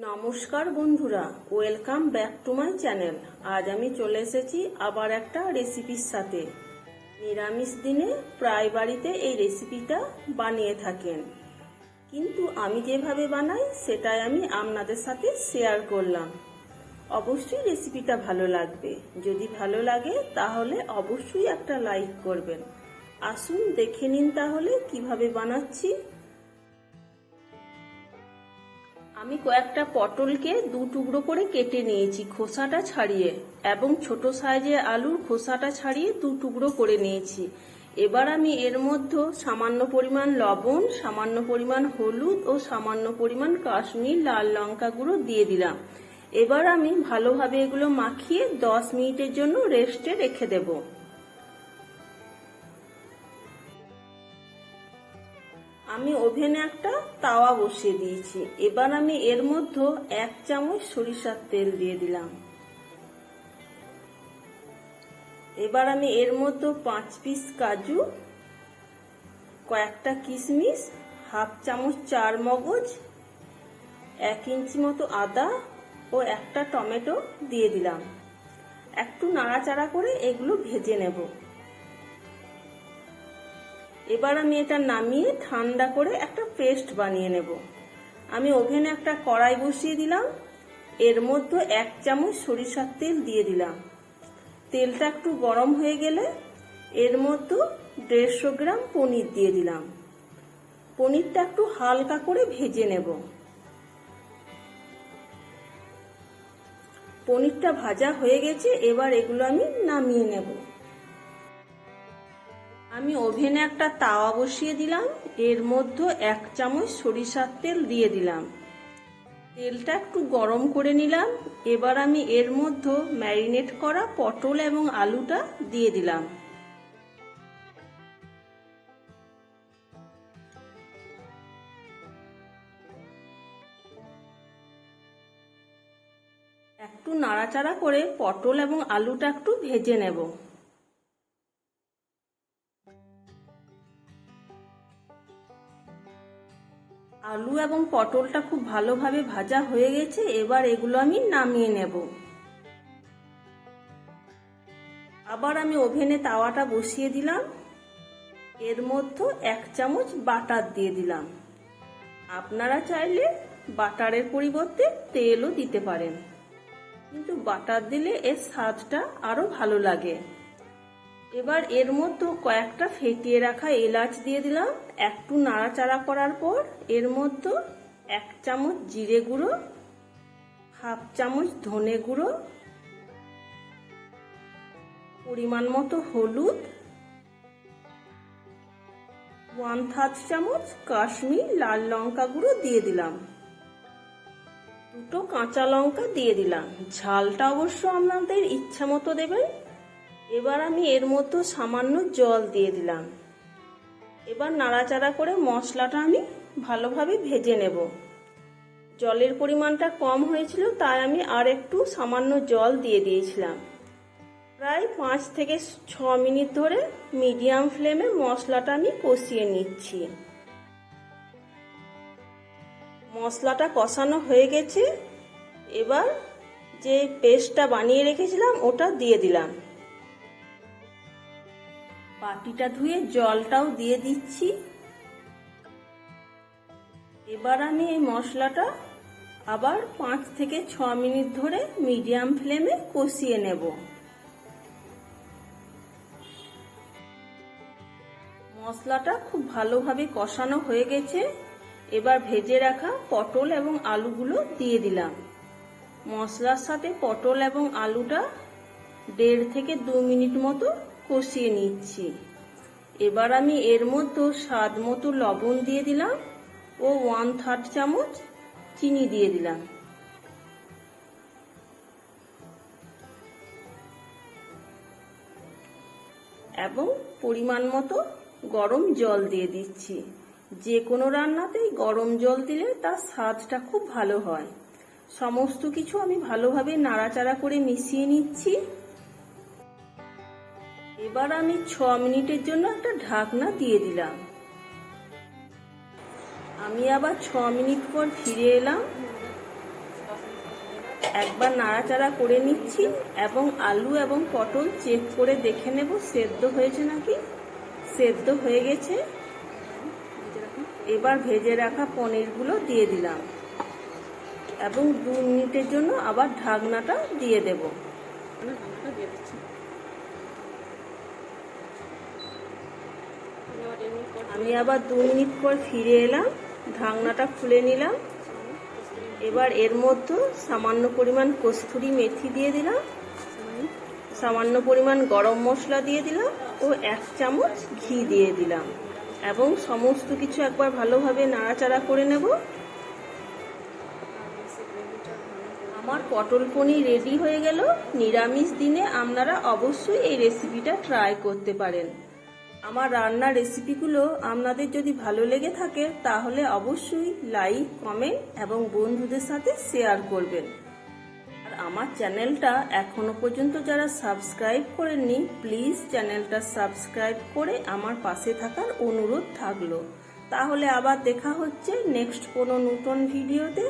নমস্কার বন্ধুরা welcome back to my channel আজ আমি চলে এসেছি আবার একটা রেসিপির সাথে। নিরামিষ দিনে প্রায় বাড়িতে এই রেসিপিটা বানিয়ে থাকেন। কিন্তু আমি যেভাবে বানাই, সেটাই আমি আপনাদের সাথে শেয়ার করলাম। অবশ্যই রেসিপিটা ভালো লাগবে। যদি ভালো লাগে, তাহলে অবশ্যই একটা লাইক করবেন। আসুন দেখে নিন তাহলে কীভাবে বানাচ্ছি। আমি কয়েকটা পটলকে দু টুকরো করে কেটে নিয়েছি খোসাটা ছাড়িয়ে এবং ছোট সাইজের আলুর খোসাটা ছাড়িয়ে দু টুকরো করে নিয়েছি। এবার আমি এর মধ্যে সামান্য পরিমাণ লবণ, সামান্য পরিমাণ হলুদ ও সামান্য পরিমাণ কাশ্মীর লাল লঙ্কা গুঁড়ো দিয়ে দিলাম। এবার আমি ভালোভাবে এগুলো মাখিয়ে দশ মিনিটের জন্য রেস্টে রেখে দেবো। আমি ওভেনে একটা তাওয়া বসিয়ে দিয়েছি। এবার আমি এর মধ্যে এক চামচ সরিষার তেল দিয়ে দিলাম। এবার আমি এর মধ্যে পাঁচ পিস কাজু, কয়েকটা কিশমিশ, হাফ চামচ চার মগজ, এক ইঞ্চি মতো আদা ও একটা টমেটো দিয়ে দিলাম। একটু নাড়াচাড়া করে এগুলো ভেজে নেব। এবার আমি এটা নামিয়ে ঠান্ডা করে একটা পেস্ট বানিয়ে নেব। আমি ওভেনে একটা কড়াই বসিয়ে দিলাম। এর মধ্যে এক চামচ সরিষার তেল দিয়ে দিলাম। তেলটা একটু গরম হয়ে গেলে এর মধ্যে দেড়শো গ্রাম পনির দিয়ে দিলাম। পনিরটা একটু হালকা করে ভেজে নেব। পনিরটা ভাজা হয়ে গেছে, এবার এগুলো আমি নামিয়ে নেব। আমি ওভেনে একটা তাওয়া বসিয়ে দিলাম। এর মধ্যে এক চামচ সরিষার তেল দিয়ে দিলাম। তেলটা একটু গরম করে নিলাম। এবার আমি এর মধ্যে ম্যারিনেট করা পটল এবং আলুটা দিয়ে দিলাম। একটু নাড়াচাড়া করে পটল এবং আলুটা একটু ভেজে নেব। আলু এবং পটলটা খুব ভালোভাবে ভাজা হয়ে গেছে, এবার এগুলো আমি নামিয়ে নেব। আবার আমি ওভেনে তাওয়াটা বসিয়ে দিলাম। এর মধ্যে এক চামচ বাটার দিয়ে দিলাম। আপনারা চাইলে বাটারের পরিবর্তে তেলও দিতে পারেন। কিন্তু বাটার দিলে এর স্বাদটা আরও ভালো লাগে। এবার এর মধ্যে কয়েকটা ফেটিয়ে রাখা এলাচ দিয়ে দিলাম। একটু নাড়াচাড়া করার পর এর মধ্যে এক চামচ জিরে গুঁড়ো, হাফ চামচ ধনে গুঁড়ো, পরিমাণ মতো হলুদ, ওয়ান থার্ড চামচ কাশ্মীর লাল লঙ্কা গুঁড়ো দিয়ে দিলাম। দুটো কাঁচা লঙ্কা দিয়ে দিলাম। ঝালটা অবশ্য আপনাদের ইচ্ছা মতো দেবেন। এবার আমি এর মতো সামান্য জল দিয়ে দিলাম। এবার নাড়াচাড়া করে মশলাটা আমি ভালোভাবে ভেজে নেব। জলের পরিমাণটা কম হয়েছিল, তাই আমি আর একটু সামান্য জল দিয়ে দিয়েছিলাম। প্রায় পাঁচ থেকে ছ মিনিট ধরে মিডিয়াম ফ্লেমে মশলাটা আমি কষিয়ে নিচ্ছি। মশলাটা কষানো হয়ে গেছে। এবার যে পেস্টটা বানিয়ে রেখেছিলাম, ওটা দিয়ে দিলাম। বাটিটা ধুয়ে জলটাও দিয়ে দিচ্ছি। এবার আমি এই মশলাটা আবার পাঁচ থেকে ছ মিনিট ধরে মিডিয়াম ফ্লেমে কষিয়ে নেব। মশলাটা খুব ভালোভাবে কষানো হয়ে গেছে। এবার ভেজে রাখা পটল এবং আলুগুলো দিয়ে দিলাম। মশলার সাথে পটল এবং আলুটা দেড় থেকে দু মিনিট মতো কষিয়ে নিচ্ছি। এবার আমি এর মধ্যে স্বাদ মতো লবণ দিয়ে দিলাম ও ওয়ান থার্ড চামচ চিনি দিয়ে দিলাম। এবং পরিমাণ মতো গরম জল দিয়ে দিচ্ছি। যে কোনো রান্নাতেই গরম জল দিলে তার স্বাদটা খুব ভালো হয়। সমস্ত কিছু আমি ভালোভাবে নাড়াচাড়া করে মিশিয়ে নিচ্ছি। এবার আমি ছ মিনিটের জন্য একটা ঢাকনা দিয়ে দিলাম। আমি আবার ছ মিনিট পর ফিরে এলাম। একবার নাড়াচাড়া করে নিচ্ছি এবং আলু এবং পটল চেক করে দেখে নেব, সেদ্ধ হয়েছে নাকি? সেদ্ধ হয়ে গেছে। এবার ভেজে রাখা পনিরগুলো দিয়ে দিলাম এবং দু মিনিটের জন্য আবার ঢাকনাটা দিয়ে দেব ঢাকনাটা দিয়ে দিচ্ছি এবার এমনি করে আমি আবার দু মিনিট পর ফিরে এলাম, ঢাকনাটা খুলে নিলাম। এবার এর মধ্যে সামান্য পরিমাণ কস্তুরি মেথি দিয়ে দিলাম, সামান্য পরিমাণ গরম মশলা দিয়ে দিলাম ও এক চামচ ঘি দিয়ে দিলাম এবং সমস্ত কিছু একবার ভালোভাবে নাড়াচাড়া করে নেব। আমার পটল পনির রেডি হয়ে গেল। নিরামিষ দিনে আপনারা অবশ্যই এই রেসিপিটা ট্রাই করতে পারেন। আমার রান্নার রেসিপিগুলো আপনাদের যদি ভালো লেগে থাকে, তাহলে অবশ্যই লাইক কমেন্ট এবং বন্ধুদের সাথে শেয়ার করবেন। আর আমার চ্যানেলটা এখনও পর্যন্ত যারা সাবস্ক্রাইব করেননি প্লিজ চ্যানেলটা সাবস্ক্রাইব করে আমার পাশে থাকার অনুরোধ থাকল। তাহলে আবার দেখা হচ্ছে নেক্সট কোনো নতুন ভিডিওতে